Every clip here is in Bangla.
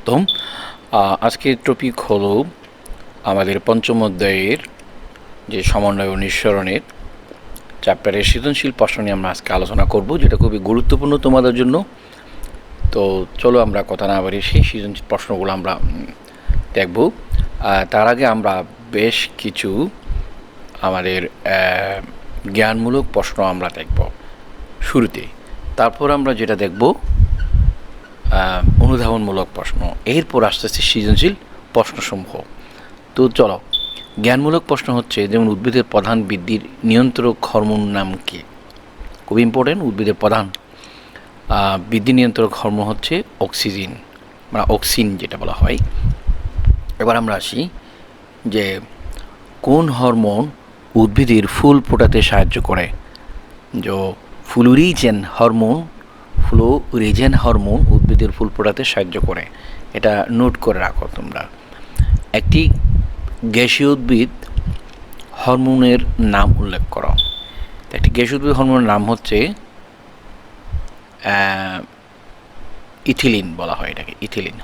স্বাগতম। আজকের টপিক হলো আমাদের পঞ্চম অধ্যায়ের যে সমন্বয় নিঃসরণের চ্যাপ্টারের সৃজনশীল প্রশ্ন নিয়ে আমরা আজকে আলোচনা করব, যেটা খুবই গুরুত্বপূর্ণ তোমাদের জন্য। তো চলো আমরা কথা না বাড়ি সেই সৃজনশীল প্রশ্নগুলো আমরা দেখব। তার আগে আমরা বেশ কিছু আমাদের জ্ঞানমূলক প্রশ্ন আমরা দেখব শুরুতে। তারপর আমরা যেটা দেখব অনুধাবনমূলক প্রশ্ন। এরপর আস্তে আস্তে সৃজনশীল প্রশ্নসমূহ। তো চলো, জ্ঞানমূলক প্রশ্ন হচ্ছে, যেমন উদ্ভিদের প্রধান বৃদ্ধির নিয়ন্ত্রক হরমোন নাম কি? খুব ইম্পর্টেন্ট উদ্ভিদের প্রধান বৃদ্ধি নিয়ন্ত্রক হরমোন হচ্ছে অক্সিজেন মানে অক্সিন যেটা বলা হয়। এবার আমরা আসি যে কোন হরমোন উদ্ভিদের ফুল ফোটাতে সাহায্য করে? যে ফ্লুরিজেন হরমোন ফ্লোরিজেন হরমোন উদ্ভিদের ফুল ফোটাতে সাহায্য করে। এটা নোট করে রাখো তোমরা। একটি গ্যাসীয় উদ্ভিদ হরমোনের নাম উল্লেখ করো। একটি গ্যাসীয় উদ্ভিদ হরমোনের নাম হচ্ছে ইথিলিন বলা হয় এটাকে, ইথিলিন।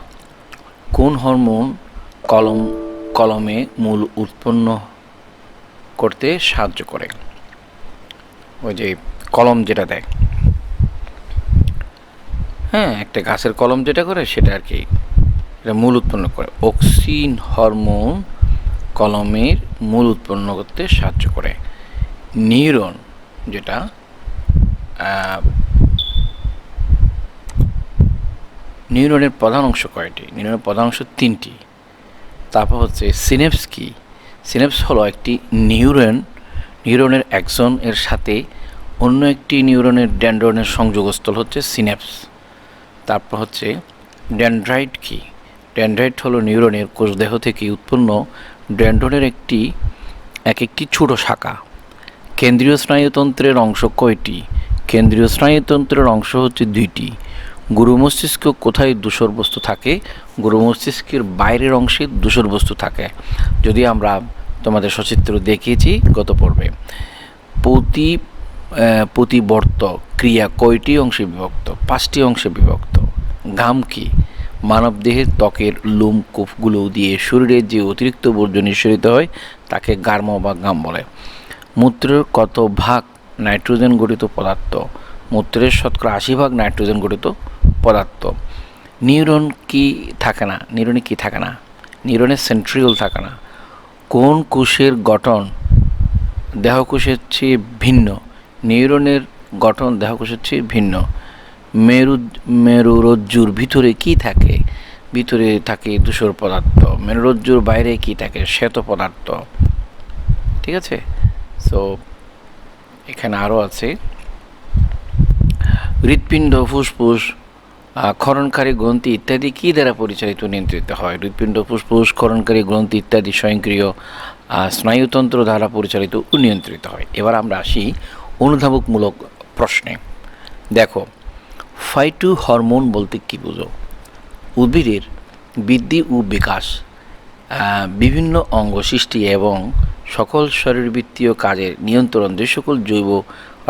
কোন হরমোন কলম, কলমে মূল উৎপন্ন করতে সাহায্য করে? ওই যে কলম যেটা দেয়। হ্যাঁ একটা গাছের কলম যেটা করে সেটা আর কি এটা মূল উৎপন্ন করে। অক্সিন হরমোন কলমের মূল উৎপন্ন করতে সাহায্য করে। নিউরন যেটা নিউরনের প্রধান অংশ কয়টি? নিউরনের প্রধান অংশ তিনটি। তারপর হচ্ছে সিনেপস কি? সিনেপস হলো একটি নিউরন, নিউরনের একজন এর সাথে অন্য একটি নিউরনের ড্যান্ড্রনের সংযোগস্থল হচ্ছে সিনেপস। তারপর হচ্ছে ড্যান্ড্রাইট কি? ড্যান্ড্রাইট হলো নিউরনের কোষদেহ থেকে উৎপন্ন ড্যান্ড্রনের একটি, এক একটি ছোট শাখা। কেন্দ্রীয় স্নায়ুতন্ত্রের অংশ কয়টি? কেন্দ্রীয় স্নায়ুতন্ত্রের অংশ হচ্ছে দুইটি। গুরু মস্তিষ্ক কোথায় দূষর বস্তু থাকে? গুরু মস্তিষ্কের বাইরের অংশে দূষর বস্তু থাকে। যদি আমরা তোমাদের সচিত্র দেখিয়েছি গত পর্বে, প্রতি প্রতিবর্ত ক্রিয়া কয়টি অংশে বিভক্ত? পাঁচটি অংশে বিভক্ত। ঘাম কি? মানবদেহের ত্বকের লোম কূপগুলো দিয়ে শরীরে যে অতিরিক্ত বর্জ্য নিঃসরিত হয়, তাকে গার্ম বা ঘাম বলে। মূত্রের কত ভাগ নাইট্রোজেন গঠিত পদার্থ? মূত্রের শতকরা আশি ভাগ নাইট্রোজেন গঠিত পদার্থ। নিউরন কি থাকে না? নিউরনে কি থাকে না? নিউরনের সেন্ট্রিওল থাকে না। কোন কোষের গঠন দেহকোষের চেয়ে ভিন্ন? নিউরনের গঠন দেহকোষের চেয়ে ভিন্ন। মেরু মেরুরজ্জুর ভিতরে কি থাকে? ভিতরে থাকে ধূসর পদার্থ। মেরুরজ্জুর বাইরে কি থাকে? শ্বেত পদার্থ। ঠিক আছে? সো এখানে আরও আছে। হৃৎপিণ্ড, ফুসফুস ক্ষরণকারী গ্রন্থি ইত্যাদি কী দ্বারা পরিচালিত নিয়ন্ত্রিত হয়? হৃৎপিণ্ড, ফুসফুস ক্ষরণকারী গ্রন্থি ইত্যাদি স্বয়ংক্রিয় স্নায়ুতন্ত্র দ্বারা পরিচালিত নিয়ন্ত্রিত হয়। এবার আমরা আসি অনুধাবকমূলক প্রশ্নে। দেখো ফাইটু হরমোন বলতে কী বুঝো? উদ্ভিদের বৃদ্ধি ও বিকাশ বিভিন্ন অঙ্গ সৃষ্টি এবং সকল শরীরবৃত্তীয় কাজের নিয়ন্ত্রণ যে সকল জৈব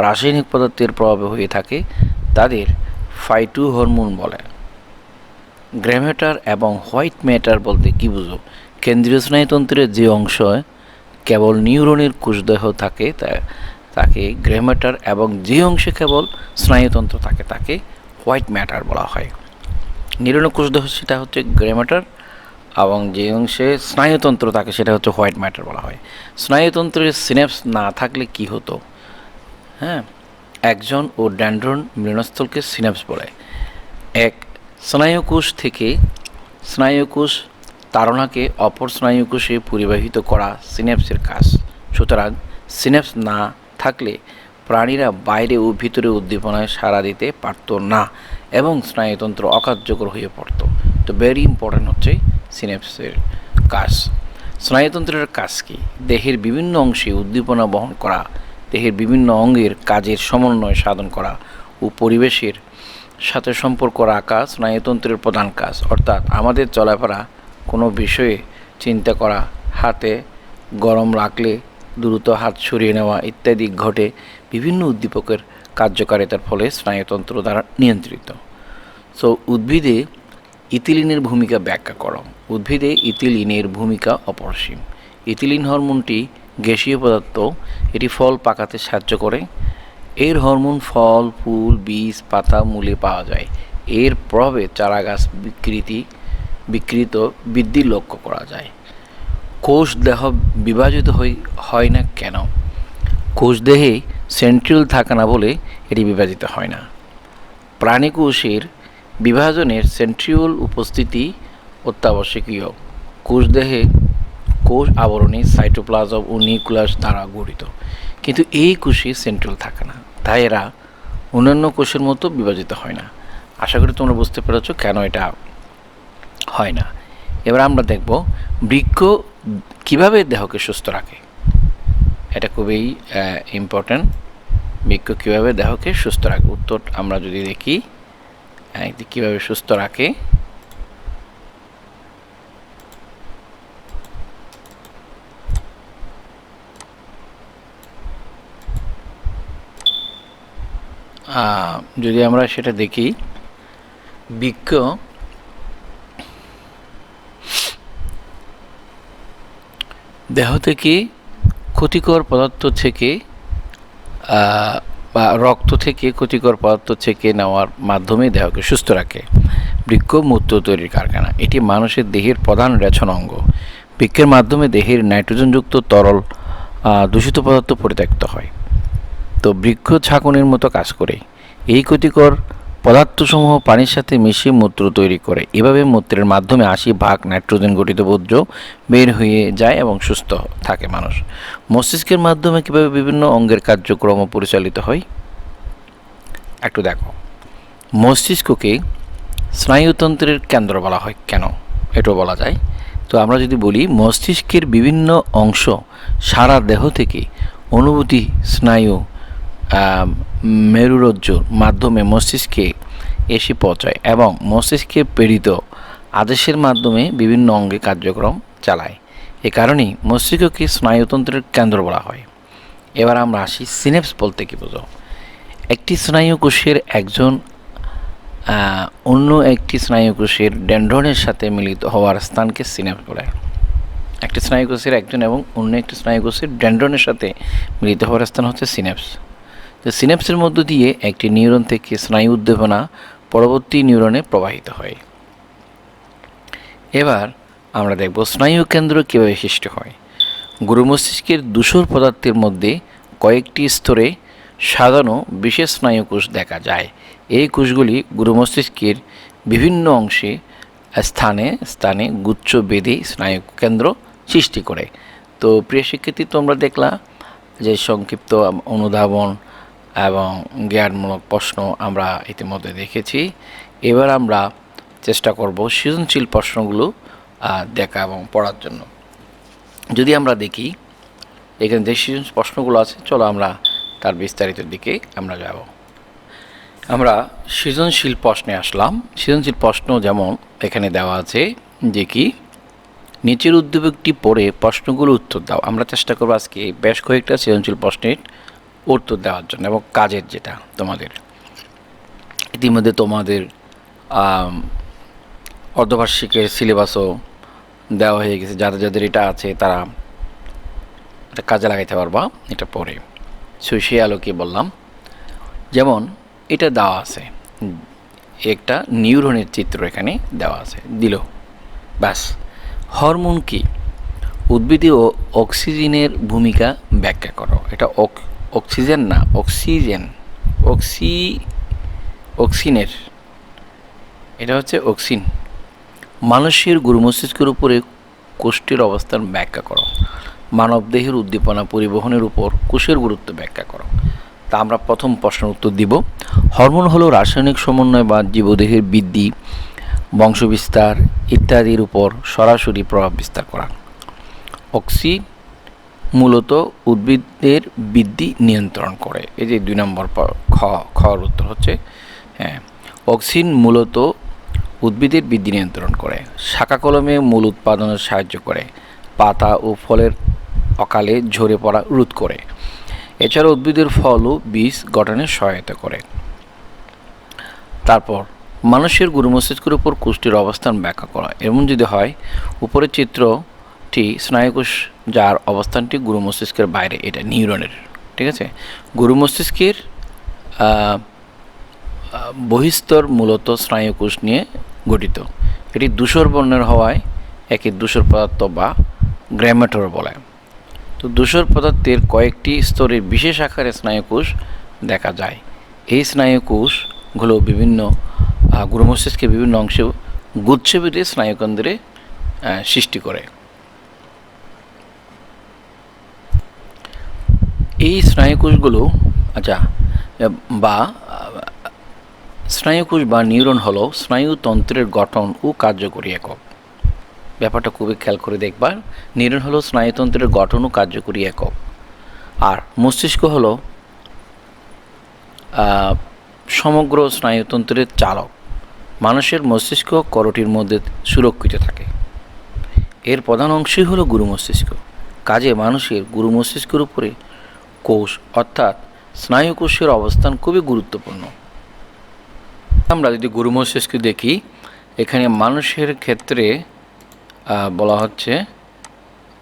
রাসায়নিক পদার্থের প্রভাবে হয়ে থাকে, তাদের ফাইটু হরমোন বলে। গ্র্যামেটার এবং হোয়াইট ম্যাটার বলতে কী বুঝো? কেন্দ্রীয় স্নায়ুতন্ত্রের যে অংশ কেবল নিউরনের কোষদেহ থাকে তাকে গ্র্যামেটার এবং যে অংশে কেবল স্নায়ুতন্ত্র থাকে, তাকে হোয়াইট ম্যাটার বলা হয়। নিউরনের কোষদেহ সেটা হচ্ছে গ্রে ম্যাটার এবং যে অংশে স্নায়ুতন্ত্র থাকে সেটা হচ্ছে হোয়াইট ম্যাটার বলা হয়। স্নায়ুতন্ত্রের সিনেপস না থাকলে কি হতো? হ্যাঁ একজন ও ড্যান্ড্রন মিলনস্থলকে সিনেপস বলে। এক, স্নায়ুকোষ থেকে স্নায়ুকোষ তারণাকে অপর স্নায়ুকোষে পরিবাহিত করা সিনেপসের কাজ। সুতরাং সিনেপস না থাকলে প্রাণীরা বাইরে ও ভিতরে উদ্দীপনায় সাড়া দিতে পারতো না এবং স্নায়ুতন্ত্র অকার্যকর হয়ে পড়তো। তো ভেরি ইম্পর্ট্যান্ট হচ্ছে সিনেপসের কাজ। স্নায়ুতন্ত্রের কাজ কি? দেহের বিভিন্ন অংশে উদ্দীপনা বহন করা, দেহের বিভিন্ন অঙ্গের কাজের সমন্বয় সাধন করা ও পরিবেশের সাথে সম্পর্ক রাখা স্নায়ুতন্ত্রের প্রধান কাজ। অর্থাৎ আমাদের চলাফেরা কোনো বিষয়ে চিন্তা করা, হাতে গরম রাখলে দ্রুত হাত সরিয়ে নেওয়া ইত্যাদি ঘটে বিভিন্ন উদ্দীপকের কার্যকারিতার ফলে স্নায়ুতন্ত্র দ্বারা নিয়ন্ত্রিত। সো উদ্ভিদে ইথিলিনের ভূমিকা ব্যাখ্যা করো। উদ্ভিদে ইথিলিনের ভূমিকা অপরিসীম। ইথিলিন হরমোনটি গ্যাসীয় পদার্থ, এটি ফল পাকাতে সাহায্য করে। এর হরমোন ফল, ফুল, বীজ, পাতা, মূলে পাওয়া যায়। এর প্রভাবে চারাগাছ বিকৃতি, বিকৃত বৃদ্ধি লক্ষ্য করা যায়। কোষ দেহ বিভাজিত হয় না কেন? কোষ দেহে সেন্ট্রিওল থাকে না বলে এটি বিভাজিত হয় না। প্রাণী কোষের বিভাজনের সেন্ট্রিওল উপস্থিতি অত্যাবশ্যকীয়। কোষ দেহে কোষ আবরণী সাইটোপ্লাজম ও নিউক্লিয়াস দ্বারা গঠিত। কিন্তু এই কোষে সেন্ট্রিওল থাকে না। তাই এরা অন্যান্য কোষের মতো বিভাজিত হয় না। আশা করি তোমরা বুঝতে পেরেছ কেন এটা হয় না। এবার আমরা দেখব বৃক্ষ কীভাবে দেহকে সুস্থ রাখে। এটা খুবই ইম্পর্ট্যান্ট বৃক্ষ কীভাবে দেহকে সুস্থ রাখে? উত্তর আমরা যদি দেখি কীভাবে সুস্থ রাখে? যদি আমরা সেটা দেখি, বৃক্ষ দেহ থেকে ক্ষতিকর পদার্থ থেকে বা রক্ত থেকে ক্ষতিকর পদার্থ থেকে নেওয়ার মাধ্যমে দেহকে সুস্থ রাখে। বৃক্ষ, মূত্র তৈরির কারখানা। এটি মানুষের দেহের প্রধান রেছন অঙ্গ। বৃক্ষের মাধ্যমে দেহের নাইট্রোজেনযুক্ত তরল দূষিত পদার্থ পরিত্যক্ত হয়। তো বৃক্ষ ছাঁকনির মতো কাজ করে। এই ক্ষতিকর পদার্থসমূহ পানির সাথে মিশিয়ে মূত্র তৈরি করে। এভাবে মূত্রের মাধ্যমে আশি ভাগ নাইট্রোজেন গঠিত বর্জ্য বের হয়ে যায় এবং সুস্থ থাকে মানুষ। মস্তিষ্কের মাধ্যমে কীভাবে বিভিন্ন অঙ্গের কার্যক্রম পরিচালিত হয়? একটু দেখো। মস্তিষ্ককে স্নায়ুতন্ত্রের কেন্দ্র বলা হয়। কেন? এটাও বলা যায়। তো আমরা যদি বলি, মস্তিষ্কের বিভিন্ন অংশ সারা দেহ থেকে অনুভূতি স্নায়ু মেরুরজ্জুর মাধ্যমে মস্তিষ্কে এসে পৌঁছায় এবং মস্তিষ্কে প্রেরিত আদেশের মাধ্যমে বিভিন্ন অঙ্গে কার্যক্রম চালায়। এ কারণেই মস্তিষ্ককে স্নায়ুতন্ত্রের কেন্দ্র বলা হয়। এবার আমরা আসি সিনেপস বলতে কি বোঝো? একটি স্নায়ু কোষের একজন অন্য একটি স্নায়ুকোষের ডেন্ড্রনের সাথে মিলিত হওয়ার স্থানকে সিনেপস বলে। একটি স্নায়ুকোষের একজন এবং অন্য একটি স্নায়ুকোষের ডেন্ড্রনের সাথে মিলিত হওয়ার স্থান হচ্ছে সিনেপস। সিনেপসের মধ্য দিয়ে একটি নিউরন থেকে স্নায়ু উদ্দীপনা পরবর্তী নিউরনে প্রবাহিত হয়। এবার আমরা দেখব স্নায়ু কেন্দ্র কীভাবে সৃষ্টি হয়। গুরু মস্তিষ্কের দূষর পদার্থের মধ্যে কয়েকটি স্তরে সাজানো বিশেষ স্নায়ুকোষ দেখা যায়। এই কোষগুলি গুরু মস্তিষ্কের বিভিন্ন অংশে স্থানে স্থানে গুচ্ছ বেঁধে স্নায়ু কেন্দ্র সৃষ্টি করে। তো প্রিয় শিক্ষার্থী, তোমরা দেখলা যে সংক্ষিপ্ত অনুধাবন এবং জ্ঞানমূলক প্রশ্ন আমরা ইতিমধ্যে দেখেছি। এবার আমরা চেষ্টা করব সৃজনশীল প্রশ্নগুলো দেখা এবং পড়ার জন্য। যদি আমরা দেখি, এখানে যে সৃজনশীল প্রশ্নগুলো আছে, চলো আমরা তার বিস্তারিত দিকে আমরা যাব। আমরা সৃজনশীল প্রশ্নে আসলাম। সৃজনশীল প্রশ্ন যেমন এখানে দেওয়া আছে যে কি, নিচের উদ্যোগটি পড়ে প্রশ্নগুলো উত্তর দাও। আমরা চেষ্টা করব আজকে বেশ কয়েকটা সৃজনশীল প্রশ্নের উত্তর দেওয়ার জন্য এবং কাজের যেটা তোমাদের। ইতিমধ্যে তোমাদের অর্ধবার্ষিকের সিলেবাসও দেওয়া হয়ে গেছে। যাদের যাদের এটা আছে তারা এটা কাজে লাগাইতে পারবা, এটা পরে। সো আলোকে বললাম, যেমন এটা দেওয়া আছে, একটা নিউরনের চিত্র এখানে দেওয়া আছে, দিল। ব্যাস। হরমোন কি? উদ্ভিদে ও অক্সিজেনের ভূমিকা ব্যাখ্যা করো। এটা অক্সিজেন না, অক্সিজেন, অক্সি, অক্সিনের। এটা হচ্ছে অক্সিন। মানুষের গুরু মস্তিষ্কের উপরে কোষ্ঠের অবস্থান ব্যাখ্যা করো। মানবদেহের উদ্দীপনা পরিবহনের উপর কোষের গুরুত্ব ব্যাখ্যা করো। তা আমরা প্রথম প্রশ্নের উত্তর দিব। হরমোন হলো রাসায়নিক সমন্বয় বা জীবদেহের বৃদ্ধি, বংশবিস্তার ইত্যাদির উপর সরাসরি প্রভাব বিস্তার করা। অক্সি মূলত উদ্ভিদের বৃদ্ধি নিয়ন্ত্রণ করে। এই যে দুই নম্বর খ, খর উত্তর হচ্ছে হ্যাঁ অক্সিন মূলত উদ্ভিদের বৃদ্ধি নিয়ন্ত্রণ করে, শাখা কলমে মূল উৎপাদনে সাহায্য করে, পাতা ও ফলের অকালে ঝরে পড়া রোধ করে। এছাড়া উদ্ভিদের ফল ও বীজ গঠনে সহায়তা করে। তারপর, মানুষের গুরু মস্তিষ্কের উপর কোষটির অবস্থান ব্যাখ্যা করা। এমন যদি হয়, উপরের চিত্রটি স্নায়ুকোষ যার অবস্থানটি গুরু মস্তিষ্কের বাইরে, এটা নিউরনের, ঠিক আছে? গুরু মস্তিষ্কের বহিস্তর মূলত স্নায়ুকোষ নিয়ে গঠিত। এটি দূষর বর্ণের হওয়ায় একে দূষর পদার্থ বা গ্র্যামেটর বলে। তো দূষর পদার্থের কয়েকটি স্তরের বিশেষ আকারে স্নায়ুকোষ দেখা যায়। এই স্নায়ুকোষগুলো বিভিন্ন গুরু মস্তিষ্কের বিভিন্ন অংশে গুচ্ছে বেঁধে স্নায়ুকেন্দ্রে সৃষ্টি করে। এই স্নায়ুকোষগুলো আচ্ছা বা, স্নায়ুকোষ বা নিউরন হলো স্নায়ুতন্ত্রের গঠন ও কার্যকরী একক। ব্যাপারটা খুবই খেয়াল করে দেখবার নিউরন হলো স্নায়ুতন্ত্রের গঠন ও কার্যকরী একক। আর মস্তিষ্ক হলো সমগ্র স্নায়ুতন্ত্রের চালক। মানুষের মস্তিষ্ক করটির মধ্যে সুরক্ষিত থাকে। এর প্রধান অংশই হলো গুরু মস্তিষ্ক। কাজে মানুষের গুরু মস্তিষ্কের উপরে কোষ, অর্থাৎ স্নায়ুকোষের অবস্থান খুবই গুরুত্বপূর্ণ। আমরা যদি গুরু মস্তিষ্ক দেখি, এখানে মানুষের ক্ষেত্রে বলা হচ্ছে,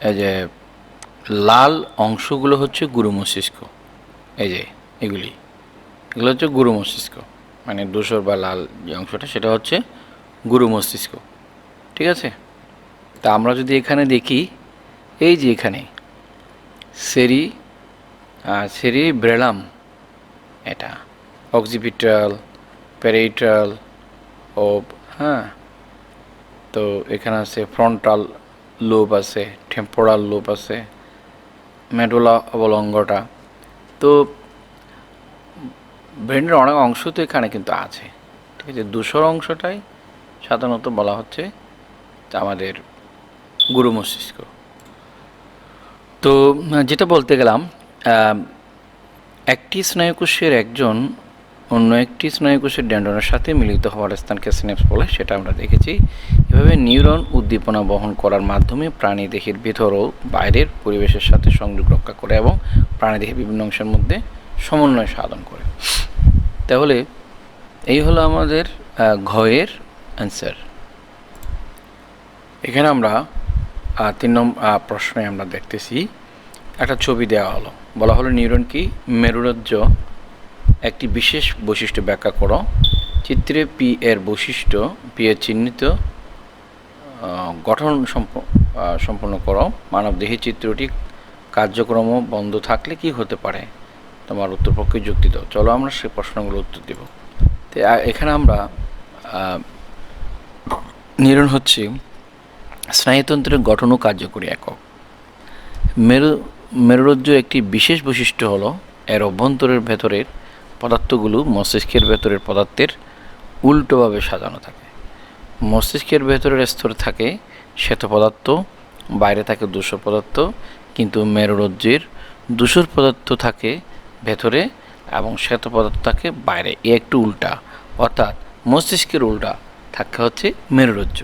এই যে, লাল অংশগুলো হচ্ছে গুরু মস্তিষ্ক। এই যে, এগুলি। এগুলো হচ্ছে গুরু মস্তিষ্ক। মানে ধূসর বা লাল যে অংশটা, সেটা হচ্ছে গুরু মস্তিষ্ক। ঠিক আছে? তা আমরা যদি এখানে দেখি, এই যে এখানে, সেরি সেরি ব্রেলাম, এটা। অক্সিপিটাল প্যারেটাল ও হ্যাঁ। তো এখানে আছে ফ্রন্টাল লোব আছে, টেম্পোরাল লোব আছে মেডোলা অবলঙ্গটা। তো ব্রেনের অনেক অংশ তো এখানে কিন্তু আছে, ঠিক আছে? দুশোর অংশটাই সাধারণত বলা হচ্ছে আমাদের গুরু মস্তিষ্ক। তো যেটা বলতে গেলাম একটি স্নায়ুকোষের একজন অন্য একটি স্নায়ুকোষের ড্যান্ডনের সাথে মিলিত হওয়ার স্থানকে সিনেপস বলে সেটা আমরা দেখেছি। এভাবে নিউরন উদ্দীপনা বহন করার মাধ্যমে প্রাণী দেহের ভিতর ও বাইরের পরিবেশের সাথে সংযোগ রক্ষা করে এবং প্রাণী দেহের বিভিন্ন অংশের মধ্যে সমন্বয় সাধন করে। তাহলে এই হলো আমাদের ঘয়ের অ্যান্সার এখানে আমরা তিন নম্বর প্রশ্নে আমরা দেখতেছি, একটা ছবি দেওয়া হলো। বলা হলো নিউরন কি? মেরুরজ্জ। একটি বিশেষ বৈশিষ্ট্য ব্যাখ্যা করো। চিত্রে পি এর বৈশিষ্ট্য পি এর চিহ্নিত গঠন সম্পন্ন করো। মানবদেহী চিত্রটি কার্যক্রম বন্ধ থাকলে কি হতে পারে? তোমার উত্তরপক্ষে যুক্তি দাও। চলো আমরা সে প্রশ্নগুলো উত্তর দেব। তো এখানে আমরা নিউরন হচ্ছে স্নায়ুতন্ত্রের গঠন ও কার্যকরী একক। মেরু মেরুরজ্জ একটি বিশেষ বৈশিষ্ট্য হলো, এর অভ্যন্তরের ভেতরের পদার্থগুলো মস্তিষ্কের ভেতরের পদার্থের উল্টোভাবে সাজানো থাকে। মস্তিষ্কের ভেতরের স্তর থাকে শ্বেত পদার্থ, বাইরে থাকে দূষর পদার্থ, কিন্তু মেরুরজ্জের দূষর পদার্থ থাকে ভেতরে এবং শ্বেত পদার্থ থাকে বাইরে। এ একটু উল্টা, অর্থাৎ মস্তিষ্কের উল্টা থাকে হচ্ছে মেরুরজ্জ।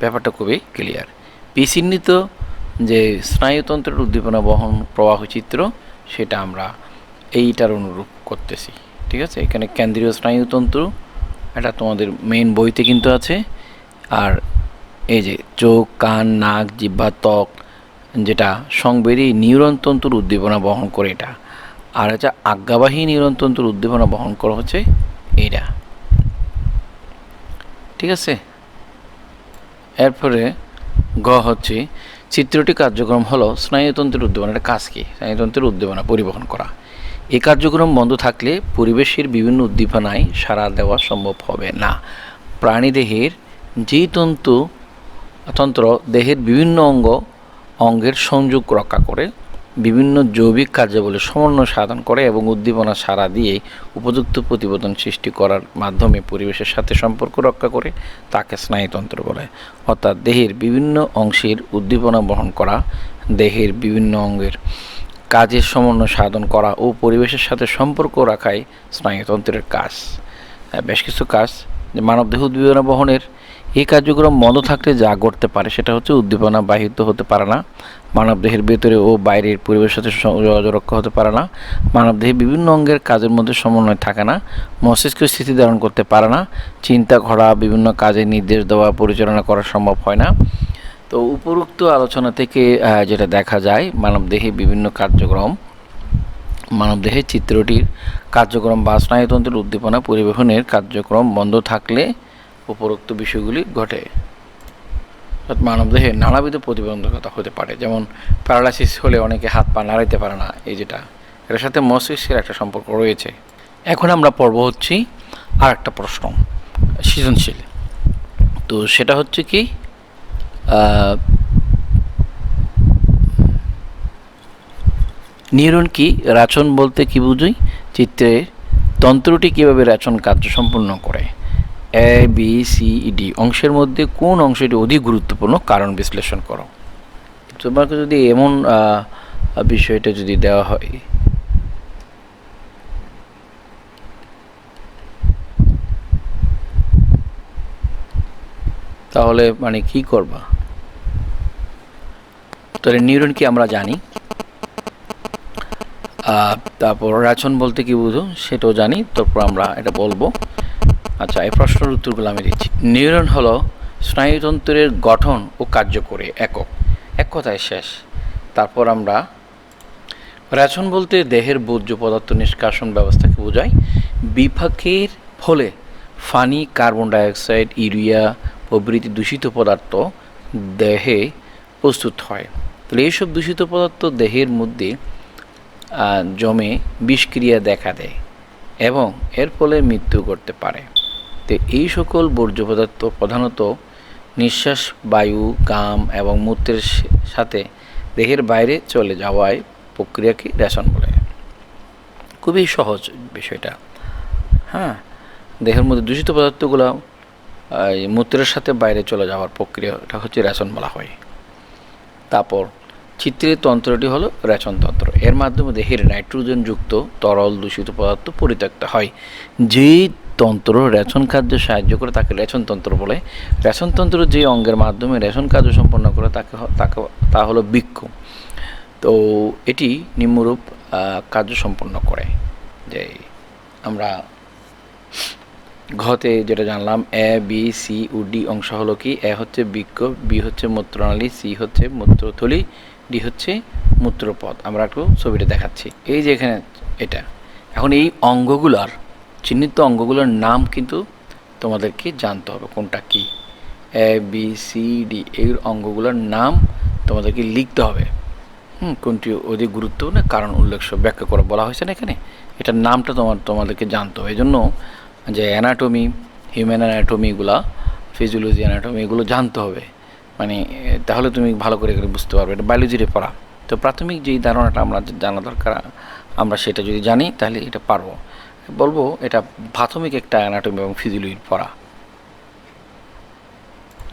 ব্যাপারটা খুবই ক্লিয়ার পি চিহ্নিত যে স্নায়ুতন্ত্রের উদ্দীপনা বহন প্রবাহ চিত্র, সেটা আমরা এইটার অনুরূপ করতেছি, ঠিক আছে? এখানে কেন্দ্রীয় স্নায়ুতন্ত্র, এটা তোমাদের মেইন বইতে কিন্তু আছে। আর এই যে চোখ, কান, নাক, জিহ্বা, ত্বক, যেটা সংবেদী নিউরন তন্তুর উদ্দীপনা বহন করে এটা। আর হচ্ছে আজ্ঞাবাহী নিউরনতন্ত্র উদ্দীপনা বহন করা হচ্ছে এইটা। ঠিক আছে? এরপরে গ হচ্ছে চিত্রটি কার্যক্রম হল স্নায়ুতন্ত্রের উদ্দীপনা। একটা কাজ কি? স্নায়ুতন্ত্রের উদ্দীপনা পরিবহন করা। এ কার্যক্রম বন্ধ থাকলে পরিবেশের বিভিন্ন উদ্দীপনায় সাড়া দেওয়া সম্ভব হবে না। প্রাণীদেহের যে তন্তু তন্ত্র দেহের বিভিন্ন অঙ্গ, অঙ্গের সংযোগ রক্ষা করে বিভিন্ন জৈবিক কার্যাবলী সমন্বয় সাধন করে এবং উদ্দীপনা সাড়া দিয়ে উপযুক্ত প্রতিবেদন সৃষ্টি করার মাধ্যমে পরিবেশের সাথে সম্পর্ক রক্ষা করে তাকে স্নায়ুতন্ত্র বলে। অর্থাৎ দেহের বিভিন্ন অংশের উদ্দীপনা বহন করা, দেহের বিভিন্ন অঙ্গের কাজের সমন্বয় সাধন করা ও পরিবেশের সাথে সম্পর্ক রাখাই স্নায়ুতন্ত্রের কাজ। বেশ কিছু কাজ, যে মানবদেহ উদ্দীপনা বহনের এই কার্যক্রম বন্ধ থাকলে যা ঘটতে পারে সেটা হচ্ছে উদ্দীপনা বাহিত হতে পারে না মানবদেহের ভেতরে ও বাইরের পরিবেশের সাথে যোগাযোগ রক্ষা হতে পারে না মানবদেহের বিভিন্ন অঙ্গের কাজের মধ্যে সমন্বয় থাকে না, মস্তিষ্ক স্থিতি ধারণ করতে পারে না, চিন্তা করা বিভিন্ন কাজে নির্দেশ দেওয়া পরিচালনা করা সম্ভব হয় না। তো উপরোক্ত আলোচনা থেকে যেটা দেখা যায় মানবদেহে বিভিন্ন কার্যক্রম মানবদেহের চিত্রটির কার্যক্রম বা স্নায়ুতন্ত্রের উদ্দীপনা পরিবহনের কার্যক্রম বন্ধ থাকলে উপরোক্ত বিষয়গুলি ঘটে। অর্থাৎ মানবদেহে নানাবিধ প্রতিবন্ধকতা হতে পারে। যেমন প্যারালাইসিস হলে অনেকে হাত পা নাড়াইতে পারে না, এই যেটা। এর সাথে মস্তিষ্কের একটা সম্পর্ক রয়েছে। এখন আমরা পর্ব হচ্ছি আর একটা প্রশ্ন, সৃজনশীল। তো সেটা হচ্ছে কি নিউরন কি রাচন বলতে কি বুঝি? চিত্রে তন্ত্রটি কীভাবে রাচন কার্য সম্পূর্ণ করে? এ বি সি ডি অংশের মধ্যে কোন অংশটি অধিক গুরুত্বপূর্ণ? কারণ বিশ্লেষণ করো। তোমাকে যদি এমন বিষয়টা যদি দেওয়া হয়। তাহলে মানে কি করবা? তাহলে নিউরন কি আমরা জানি? তারপর রাচন বলতে কি বুঝো? সেটাও জানি, তারপর আমরা এটা বলব। আচ্ছা এই প্রশ্নের উত্তরগুলো আমি দিচ্ছি। নিউরন হলো স্নায়ুতন্ত্রের গঠন ও কার্যকরী একক। এক কথায় শেষ। তারপর আমরা রেচন বলতে দেহের বর্জ্য পদার্থ নিষ্কাশন ব্যবস্থাকে বোঝায় বিপাকের ফলে ফানি, কার্বন ডাইঅক্সাইড, ইউরিয়া প্রভৃতি দূষিত পদার্থ দেহে প্রস্তুত হয়। তাহলে এইসব দূষিত পদার্থ দেহের মধ্যে জমে বিষক্রিয়া দেখা দেয় এবং এর ফলে মৃত্যু করতে পারে। তো এই সকল বর্জ্য পদার্থ প্রধানত নিঃশ্বাস, বায়ু, গাম এবং মূত্রের সাথে দেহের বাইরে চলে যাওয়ায় প্রক্রিয়াকে রেশন বলে। খুবই সহজ বিষয়টা। হ্যাঁ দেহের মধ্যে দূষিত পদার্থগুলো মূত্রের সাথে বাইরে চলে যাওয়ার প্রক্রিয়াটা হচ্ছে রেশন বলা হয়। তারপর চিত্রের তন্ত্রটি হলো রেচনতন্ত্র এর মাধ্যমে দেহের নাইট্রোজেনযুক্ত তরল দূষিত পদার্থ পরিত্যক্ত হয়। যেই তন্ত্র রেশন কার্যে সাহায্য করে তাকে রেচনতন্ত্র বলে। রেচনতন্ত্র যে অঙ্গের মাধ্যমে রেশন কার্য সম্পন্ন করে তাকে তাকে তা হলো বৃক্ষ তো এটি নিম্নরূপ কার্য সম্পন্ন করে। যে আমরা ঘতে যেটা জানলাম, এ, বি, সি ও ডি অংশ হলো কি? এ হচ্ছে বৃক্ষ, বি হচ্ছে মূত্রনালী, সি হচ্ছে মূত্রথলি, ডি হচ্ছে মূত্রপথ আমরা একটু ছবিটা দেখাচ্ছি। এই যে এখানে এটা। এখন এই অঙ্গগুলার চিহ্নিত অঙ্গগুলোর নাম কিন্তু তোমাদেরকে জানতে হবে কোনটা কি? এ বি সি ডি এই অঙ্গগুলোর নাম তোমাদেরকে লিখতে হবে। হুম, কোনটি অধিক গুরুত্বপূর্ণ কারণ উল্লেখ ব্যাখ্যা করে বলা হয়েছে না এখানে? এটার নামটা তোমার, তোমাদেরকে জানতে হবে। এই জন্য যে অ্যানাটমি হিউম্যান অ্যানাটমিগুলা ফিজিওলজি অ্যানাটমি এগুলো জানতে হবে। মানে তাহলে তুমি ভালো করে করে বুঝতে পারবে। এটা বায়োলজিরে পড়া। তো প্রাথমিক যেই ধারণাটা আমরা জানা দরকার, আমরা সেটা যদি জানি তাহলে এটা পারব। বলব, এটা প্রাথমিক একটা অ্যানাটমি এবং ফিজিওলজির পড়া।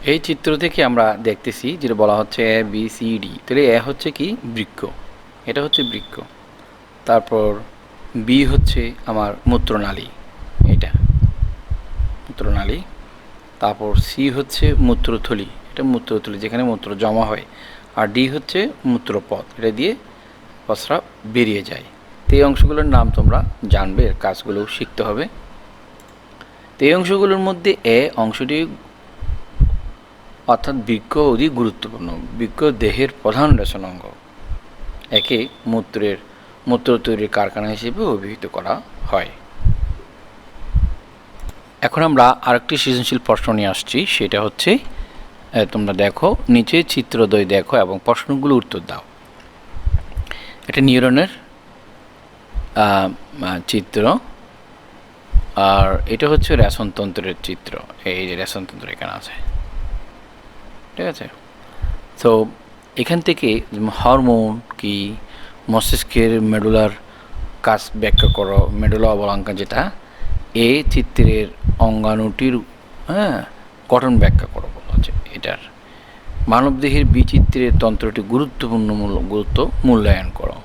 এই চিত্র থেকে আমরা দেখতেছি, যেটা বলা হচ্ছে এ বি সি ডি তাহলে এ হচ্ছে কি? বৃক্ষ। এটা হচ্ছে বৃক্ষ। তারপর বি হচ্ছে আমার মূত্রনালী। এটা মূত্রনালী। তারপর সি হচ্ছে মূত্রথলি। এটা মূত্রথলি, যেখানে মূত্র জমা হয়। আর ডি হচ্ছে মূত্রপথ। এটা দিয়ে প্রস্রাব বেরিয়ে যায়। এই অংশগুলোর নাম তোমরা জানবে, এর কাজগুলো শিখতে হবে। এই অংশগুলোর মধ্যে এ অংশটি অর্থাৎ বৃক্ষ অধিক গুরুত্বপূর্ণ। বৃক্ষ দেহের প্রধান রেশন অঙ্গ। একে মূত্রের, মূত্র তৈরির কারখানা হিসেবে অভিহিত করা হয়। এখন আমরা আরেকটি সৃজনশীল প্রশ্ন নিয়ে আসছি। সেটা হচ্ছে তোমরা দেখো, নিচে চিত্রদ্বয় দেখো এবং প্রশ্নগুলো উত্তর দাও। এটা নিউরনের চিত্র। আর এটা হচ্ছে রেশনতন্ত্রের চিত্র। এই যে রেশনতন্ত্র এখানে আছে। ঠিক আছে? তো এখান থেকে হরমোন কি, মস্তিষ্কের মেডুলার কাজ ব্যাখ্যা করো, মেডুলা অবলঙ্কা যেটা এই চিত্রের অঙ্গাণুটির হ্যাঁ গঠন ব্যাখ্যা করো বলা হচ্ছে এটার। মানবদেহের বিচিত্রের তন্ত্রটি গুরুত্বপূর্ণ মূল্য গুরুত্ব মূল্যায়ন করো।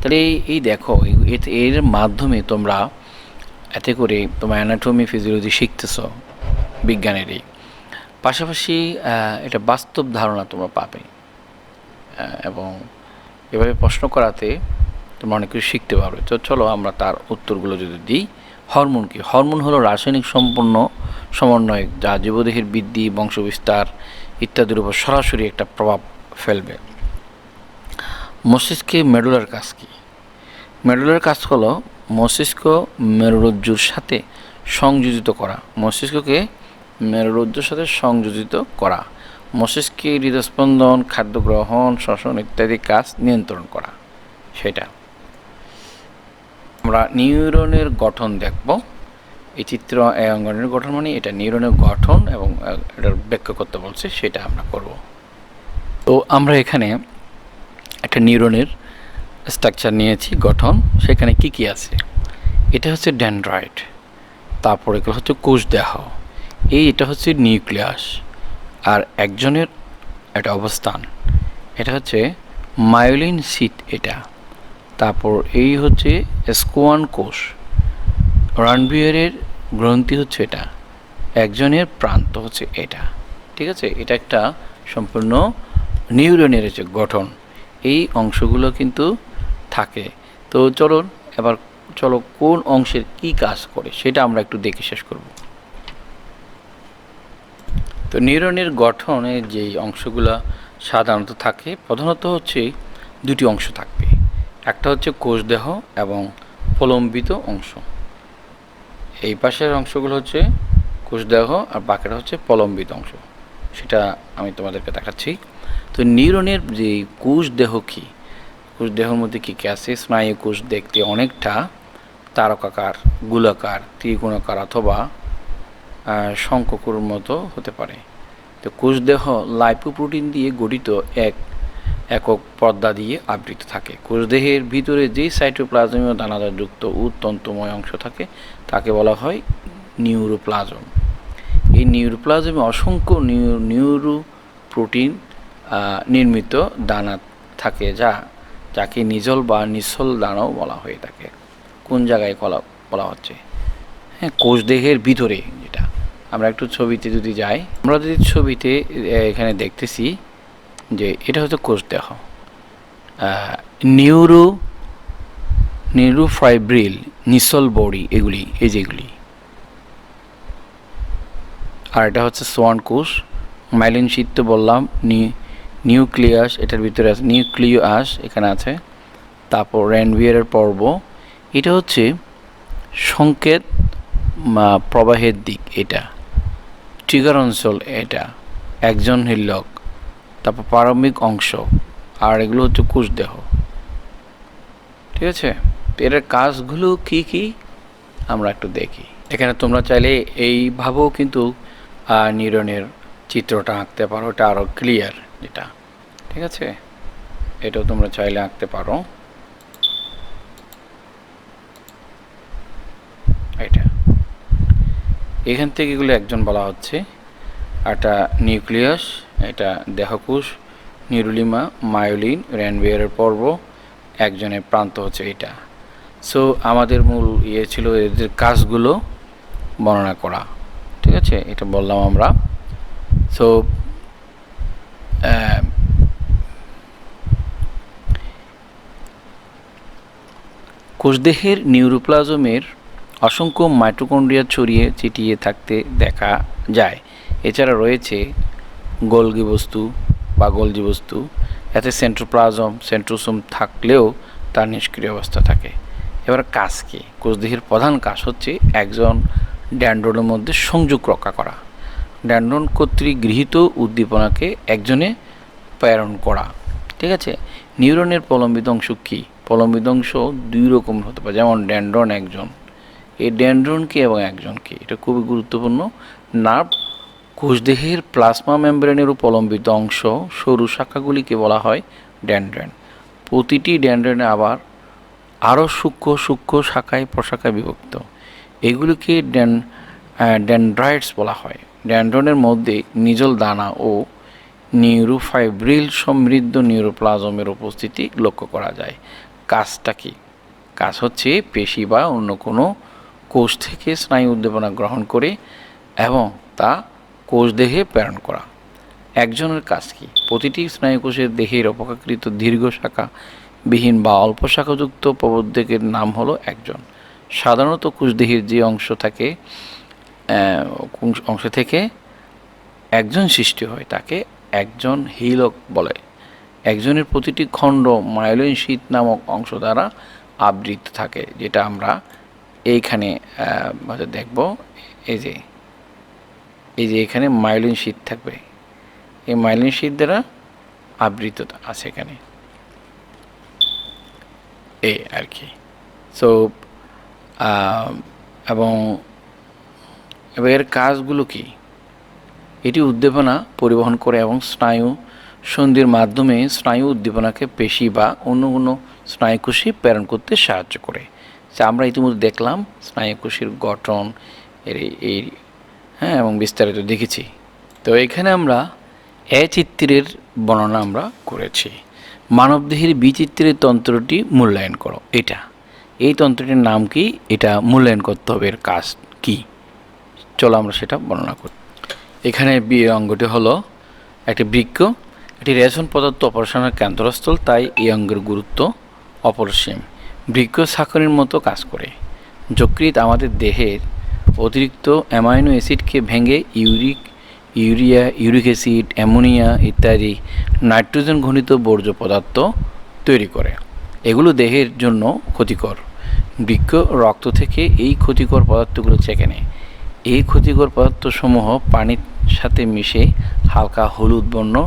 তাহলে এই দেখো এর মাধ্যমে তোমরা এতে করে তোমার অ্যানাটমি ফিজিওলজি শিখতেছ বিজ্ঞানেরই। পাশাপাশি এটা বাস্তব ধারণা তোমরা পাবে। এবং এভাবে প্রশ্ন করাতে তোমরা অনেক কিছু শিখতে পারবে। তো চলো আমরা তার উত্তরগুলো যদি দিই। হরমোন কি? হরমোন হলো রাসায়নিক সম্পন্ন সমন্বয়, যা জীবদেহের বৃদ্ধি, বংশবিস্তার ইত্যাদির উপর সরাসরি একটা প্রভাব ফেলবে। মস্তিষ্কে মেডুলার কাজ কি? মেডুলার কাজ হলো মস্তিষ্ক মেরুরজ্জুর সাথে সংযোজিত করা। মস্তিষ্ককে মেরুরজ্জুর সাথে সংযোজিত করা। মস্তিষ্কে হৃদস্পন্দন, খাদ্য গ্রহণ, শ্বসন ইত্যাদি কাজ নিয়ন্ত্রণ করা। সেটা। আমরা নিউরনের গঠন দেখব। এই চিত্র অঙ্গনের গঠন মানে এটা নিউরনের গঠন এবং এটার ব্যাখ্যা করতে বলছে, সেটা আমরা করব। তো আমরা এখানে একটা নিউরনের স্ট্রাকচার নিয়েছি, গঠন। সেখানে কি কি আছে? এটা হচ্ছে ড্যান্ড্রয়েড তারপরে এগুলো হচ্ছে কোষদেহ। এই এটা হচ্ছে নিউক্লিয়াস, আর একজনের একটা অবস্থান। এটা হচ্ছে মায়োলিন সিট এটা। তারপর এই হচ্ছে স্কোয়ান কোষ। রানবিয়ারের গ্রন্থি হচ্ছে এটা, একজনের প্রান্ত হচ্ছে এটা। ঠিক আছে? এটা একটা সম্পূর্ণ নিউরনের হচ্ছে গঠন। এই অংশগুলো কিন্তু থাকে। তো চলো এবার চলো কোন অংশের কি কাজ করে, সেটা আমরা একটু দেখে শেষ করব। তো নিউরনের গঠনে যেই অংশগুলো সাধারণত থাকে, প্রধানত হচ্ছে দুটি অংশ থাকবে। একটা হচ্ছে কোষদেহ এবং প্রলম্বিত অংশ। এই পাশের অংশগুলো হচ্ছে কোষদেহ আর বাকিটা হচ্ছে প্রলম্বিত অংশ। সেটা আমি তোমাদেরকে দেখাচ্ছি। তো নিউরনের যে কোষ দেহ কী? কোষ দেহের মধ্যে কী কী আছে? স্নায়ু কোষ দেখতে অনেকটা তারকাকার, গোলাকার, ত্রিকোণাকার অথবা শঙ্ককুর মতো হতে পারে। তো কোষদেহ লাইপোপ্রোটিন দিয়ে গঠিত এক একক পর্দা দিয়ে আবৃত থাকে। কোষদেহের ভিতরে যেই সাইটোপ্লাজমীয় দানাদারযুক্ত উত্তন্তময় অংশ থাকে, তাকে বলা হয় নিউরোপ্লাজম এই নিউরোপ্লাজমে অসংখ্য নিউ নিউরো প্রোটিন নির্মিত দানা থাকে যা, যাকে নিজল বা নিঃসল দানাও বলা হয়ে থাকে। কোন জায়গায় কলা, বলা হচ্ছে? হ্যাঁ কোষদেহের ভিতরে যেটা। আমরা একটু ছবিতে যদি যাই, আমরা যদি ছবিতে এখানে দেখতেছি যে এটা হচ্ছে কোষদেহ। নিউরো, নিউরোফাইব্রিল, নিসল বডি, এগুলি, এই যেগুলি আর এটা হচ্ছে সোয়ান কোষ। মাইলিন শীত তো বললাম, নি নিউক্লিয়াস, এটার ভিতরে আছে, নিউক্লিয়াস এখানে আছে, তারপর র্যানভিয়ারের পর্ব, এটা হচ্ছে সংকেত প্রবাহের দিক এটা, ট্রিগার অঞ্চল এটা, একজন হিল্লক, তারপর প্রারম্ভিক অংশ, আর এগুলো হচ্ছে কুশদেহ ঠিক আছে? তো এটার কাজগুলো কি কি? আমরা একটু দেখি। এখানে তোমরা চাইলে এইভাবেও কিন্তু নিউরনের চিত্রটা আঁকতে পারো, এটা আরও ক্লিয়ার যেটা ঠিক আছে? এটাও তোমরা চাইলে আঁকতে পারো। এটা। এখান থেকে এগুলো একজন বলা হচ্ছে। একটা নিউক্লিয়াস, এটা দেহকোষ, নিউরোলিমা, মায়োলিন, র্যানবিয়ারের পর্ব, একজনের প্রান্ত হচ্ছে এটা। সো আমাদের মূল ইয়ে ছিল এদের কাজগুলো বর্ণনা করা। ঠিক আছে? এটা বললাম আমরা। সো কোষদেহের নিউরোপ্লাজমের অসংখ্য মাইটোকন্ড্রিয়া ছড়িয়ে ছিটিয়ে থাকতে দেখা যায়। এছাড়া রয়েছে গোলগি বস্তু বা গোলজি বস্তু। এতে সেন্ট্রোপ্লাজম, সেন্ট্রোসোম থাকলেও তার নিষ্ক্রিয় অবস্থা থাকে। এবার কাজ কী কোষদেহের প্রধান কাজ হচ্ছে একজন ড্যান্ড্রনের মধ্যে সংযোগ রক্ষা করা। ড্যান্ড্রন কর্তৃক গৃহীত উদ্দীপনাকে একজনে প্রেরণ করা। ঠিক আছে? নিউরনের প্রলম্বিত অংশ কী? প্রলম্বিত অংশ দুই রকম হতে পারে। যেমন ড্যান্ড্রন একজন। এই ড্যান্ড্রনকে এবং একজনকে এটা খুবই গুরুত্বপূর্ণ। নার্ভ কোষদেহের প্লাজমা মেমব্রেনের প্রলম্বিত অংশ সরু শাখাগুলিকে বলা হয় ড্যান্ড্রেন। প্রতিটি ড্যান্ড্রেনে আবার আরও সূক্ষ্ম সূক্ষ্ম শাখায় প্রশাখায় বিভক্ত। এগুলিকে ড্যান ড্যান্ড্রাইটস বলা হয়। ড্যান্ড্রনের মধ্যে নিজল দানা ও নিউরোফাইব্রিল সমৃদ্ধ নিউরোপ্লাজমের উপস্থিতি লক্ষ্য করা যায়। কাজটা কি? কাজ হচ্ছে পেশি বা অন্য কোনো কোষ থেকে স্নায়ু উদ্দীপনা গ্রহণ করে এবং তা কোষ দেহে প্রেরণ করা। একজনের কাজ কি? প্রতিটি স্নায়ুকোষের দেহের অপেক্ষাকৃত দীর্ঘ শাখা বিহীন বা অল্প শাখাযুক্ত প্রবর্ধকের নাম হলো একজন। সাধারণত কোষদেহের যে অংশ থাকে অংশ থেকে একজন সৃষ্টি হয়, তাকে একজন হিলক বলে। একজনের প্রতিটি খণ্ড মাইলিন শীত নামক অংশ দ্বারা আবৃত থাকে, যেটা আমরা এইখানে দেখব। এই যে এই যে এখানে মাইলিন শীত থাকবে। এই মাইলিন শীত দ্বারা আবৃত আছে এখানে। এই আর কি। সো এবং এবার এর কাজগুলো কি? এটি উদ্দীপনা পরিবহন করে এবং স্নায়ু সন্ধির মাধ্যমে স্নায়ু উদ্দীপনাকে পেশি বা অন্য কোনো স্নায়ুকোষী প্রেরণ করতে সাহায্য করে। যা আমরা ইতিমধ্যে দেখলাম, স্নায়ুকোষীর গঠন, এর এই হ্যাঁ এবং বিস্তারিত দেখেছি। তো এখানে আমরা এ চিত্রের বর্ণনা আমরা করেছি। মানবদেহের বিচিত্রের তন্ত্রটি মূল্যায়ন করো। এটা। এই তন্ত্রটির নাম কি? এটা মূল্যায়ন করতে হবে। এর কাজ কি? চলো আমরা সেটা বর্ণনা করি। এখানে বি অঙ্গটি হলো একটি বৃক্ষ এটি রেশন পদার্থ অপারেশনের কেন্দ্রস্থল, তাই এই অঙ্গের গুরুত্ব অপরিসীম। বৃক্ষ সাকরের মতো কাজ করে। যকৃত আমাদের দেহের অতিরিক্ত অ্যামাইনো অ্যাসিডকে ভেঙে uric, urea, uric acid, ammonia ইত্যাদি নাইট্রোজেন ঘনিত বর্জ্য পদার্থ তৈরি করে। এগুলো দেহের জন্য ক্ষতিকর। বৃক্ষ রক্ত থেকে এই ক্ষতিকর পদার্থগুলো চেকে নেয়। এই ক্ষতিকর পদার্থসমূহ পানির সাথে মিশে হালকা হলুদ বর্ণ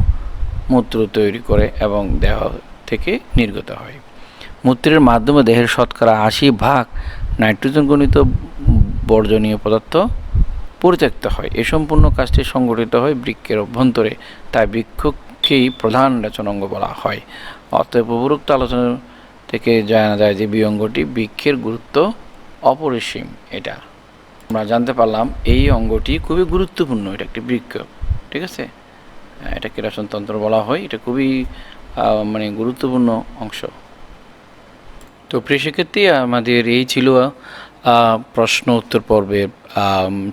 মূত্র তৈরি করে এবং দেহ থেকে নির্গত হয়। মূত্রের মাধ্যমে দেহের শতকরা আশি ভাগ নাইট্রোজেন গণিত বর্জনীয় পদার্থ পরিত্যক্ত হয়। এ সম্পূর্ণ কাজটি সংগঠিত হয় বৃক্ষের অভ্যন্তরে, তাই বৃক্ষকেই প্রধান রেচনাঙ্গ বলা হয়। অতএব উপরোক্ত আলোচনা থেকে জানা যায় যে বিঅঙ্গটি বৃক্ষের গুরুত্ব অপরিসীম। এটা আমরা জানতে পারলাম এই অঙ্গটি খুবই গুরুত্বপূর্ণ এটা একটি বৃক্ষ ঠিক আছে? আহ, এটাকে রেশনতন্ত্র বলা হয় এটা খুবই মানে গুরুত্বপূর্ণ অংশ। তো শিক্ষার্থী আমাদের এই ছিল প্রশ্ন উত্তর পর্বের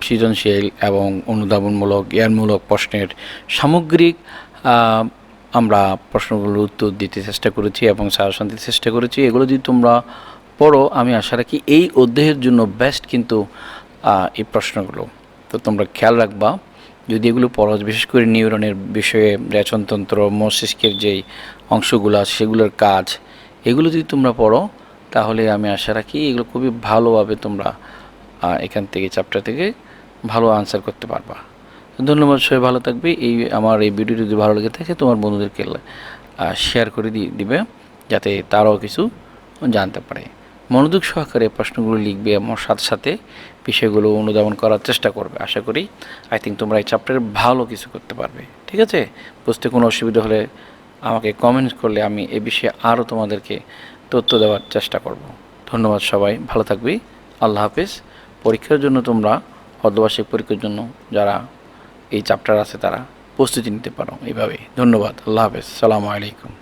সৃজনশীল এবং অনুধাবনমূলক জ্ঞানমূলক প্রশ্নের সামগ্রিক আমরা প্রশ্নগুলোর উত্তর দিতে চেষ্টা করেছি এবং সাজেশন দিতে চেষ্টা করেছি। এগুলো যদি তোমরা পড়ো আমি আশা রাখি এই অধ্যায়ের জন্য বেস্ট কিন্তু এই প্রশ্নগুলো। তো তোমরা খেয়াল রাখবা, যদি এগুলো পড়ো, বিশেষ করে নিউরনের বিষয়ে রেচনতন্ত্র, মস্তিষ্কের যেই অংশগুলো আছে, সেগুলোর কাজ, এগুলো যদি তোমরা পড়ো, তাহলে আমি আশা রাখি এগুলো খুবই ভালোভাবে তোমরা এখান থেকে, চ্যাপ্টার থেকে ভালো আনসার করতে পারবা। ধন্যবাদ, সবাই ভালো থাকবে। এই, আমার এই ভিডিওটি যদি ভালো লেগে থাকে, তোমার বন্ধুদেরকে শেয়ার করে দিবে, যাতে তারাও কিছু জানতে পারে। মনোযোগ সহকারে প্রশ্নগুলো লিখবে আমার সাথে সাথে বিষয়গুলো অনুধাবন করার চেষ্টা করবে। আশা করি আই থিঙ্ক তোমরা এই চ্যাপ্টারে ভালো কিছু করতে পারবে। ঠিক আছে? বুঝতে কোনো অসুবিধা হলে আমাকে কমেন্ট করলে আমি এ বিষয়ে আরও তোমাদেরকে তথ্য দেওয়ার চেষ্টা করব। ধন্যবাদ সবাই, ভালো থাকবে। আল্লাহ হাফিজ। পরীক্ষার জন্য তোমরা অর্ধবার্ষিক পরীক্ষার জন্য যারা এই চ্যাপ্টার আছে তারা প্রস্তুতি নিতে পারো। এইভাবেই। ধন্যবাদ। আল্লাহ হাফেজ। সালামু আলাইকুম।